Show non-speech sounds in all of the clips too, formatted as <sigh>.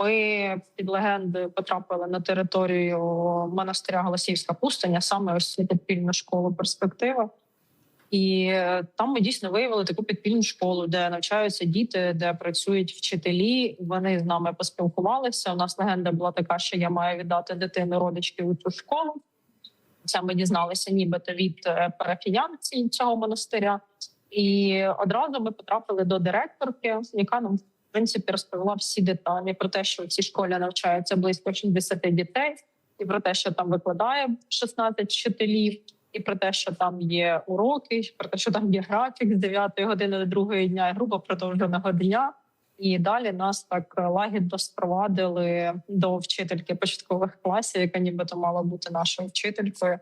ми під легендою потрапили на територію монастиря Голосіївська пустиня, саме ось цю підпільну школу перспектива. І е, там ми дійсно виявили таку підпільну школу, де навчаються діти, де працюють вчителі. Вони з нами поспілкувалися. У нас легенда була така, що я маю віддати дитину родички у цю школу. Це ми дізналися, нібито від е, парафіян цього монастиря. І одразу ми потрапили до директорки, яка нам принципі розповіла всі деталі про те, що в цій школі навчається близько 60 дітей, і про те, що там викладає 16 вчителів, і про те, що там є уроки, про те, що там є графік з 9 години до 2 дня, і грубо продовженого дня. І далі нас так лагідно спровадили до вчительки початкових класів, яка нібито мала бути нашою вчителькою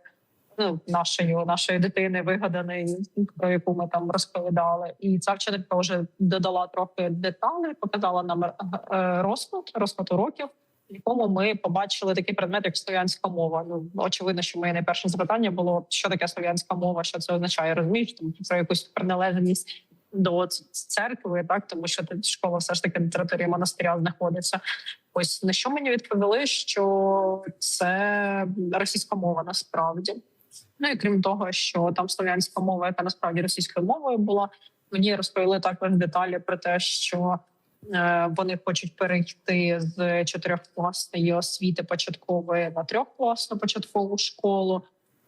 ну, нашої нашої дитини вигаданої, про яку ми там розповідали. І ця вчителька вже додала трохи деталей, показала нам е, розклад, розклад уроків, в якому ми побачили такий предмет, як слов'янська мова. Ну очевидно, що моє найперше запитання було, що таке слов'янська мова, що це означає, розумієш, там про якусь приналежність. До церкви, так тому що школа все ж таки на території монастиря знаходиться. Ось на що мені відповіли, що це російська мова насправді. Ну і крім того, що там слов'янська мова, яка насправді російською мовою була, мені розповіли також деталі про те, що е, вони хочуть перейти з чотирьохкласної освіти початкової на трьохкласну початкову школу.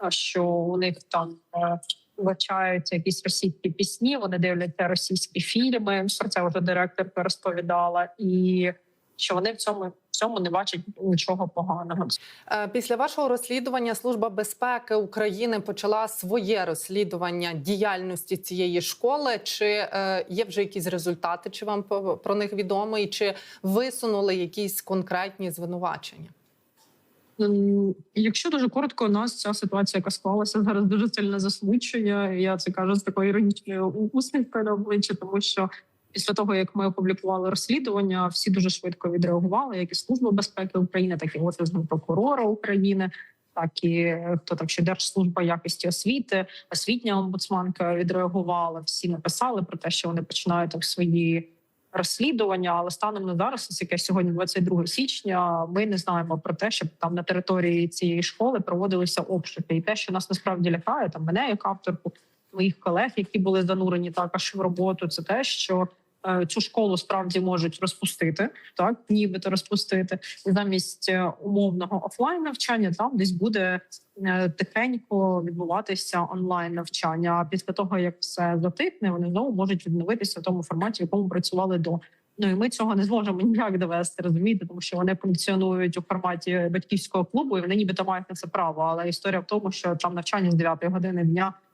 Що у них там е, вивчаються якісь російські пісні, вони дивляться російські фільми. Про це вже директорка розповідала, і що вони в цьому в цьому не бачать нічого поганого. Е, Після вашого розслідування Служба безпеки України почала своє розслідування діяльності цієї школи. Чи е, є вже якісь результати? Чи вам про них відомо? І чи висунули якісь конкретні звинувачення? Ем, Якщо дуже коротко, у нас ця ситуація, яка склалася зараз, дуже сильно засмучує. Я це кажу з такою іронічною усмішкою на обличчі, тому що після того як ми опублікували розслідування, всі дуже швидко відреагували, як і служба безпеки України, так і офіс прокурора України. Так і е, хто там ще держслужба якості освіти, освітня омбудсманка відреагувала. Всі написали про те, що вони починають там свої розслідування. Але станом на зараз, ось яке сьогодні, 22 січня, ми не знаємо про те, щоб там на території цієї школи проводилися обшуки. І те, що нас насправді лякає, там мене як авторку, моїх колег, які були занурені також в роботу, це те, що цю школу справді можуть розпустити, так нібито розпустити замість е, умовного офлайн навчання там десь буде е, тихенько відбуватися онлайн навчання. А після того як все затихне, вони знову можуть відновитися в тому форматі, в якому працювали до. Ну і ми цього не зможемо ніяк довести, розумієте, тому що вони функціонують у форматі батьківського клубу, і вони нібито мають на це право. Але історія в тому, що там навчання з 9 години дня е,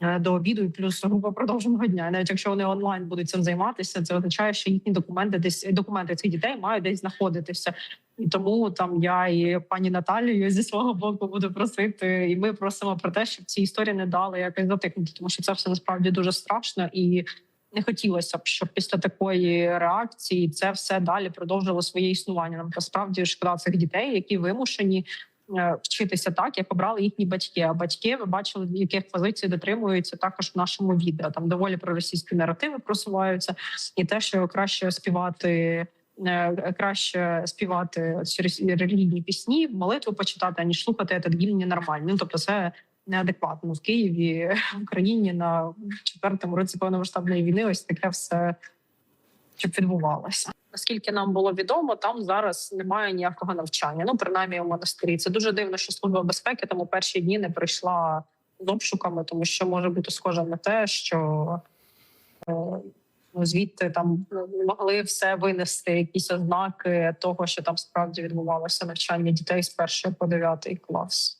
до обіду і плюс група продовженого дня. Навіть якщо вони онлайн будуть цим займатися, це означає, що їхні документи десь документи цих дітей мають десь знаходитися. І тому там я і пані Наталію зі свого боку буду просити, і ми просимо про те, щоб ці історії не дали якось затихнути, тому що це все насправді дуже страшно і. Не хотілося б, щоб після такої реакції це все далі продовжило своє існування. Нам насправді шкода цих дітей, які вимушені е, вчитися так, як обрали їхні батьки. А батьки ви бачили, яких позицій дотримуються також в нашому відео. Там доволі проросійські наративи просуваються, і те, що краще співати. е, Краще співати релігійні пісні, молитву почитати, аніж слухати этот гімн ненормально. Ну тобто, це неадекватно в Києві, <laughs> в Україні на четвертому році повномасштабної війни. Ось таке все щоб відбувалося. Наскільки нам було відомо, там зараз немає ніякого навчання. Ну принаймні у монастирі. Це дуже дивно, що служба безпеки там у перші дні не прийшла з обшуками, тому що може бути схоже на те, що е, ну, звідти там могли все винести якісь ознаки того, що там справді відбувалося навчання дітей з першого по дев'ятий клас.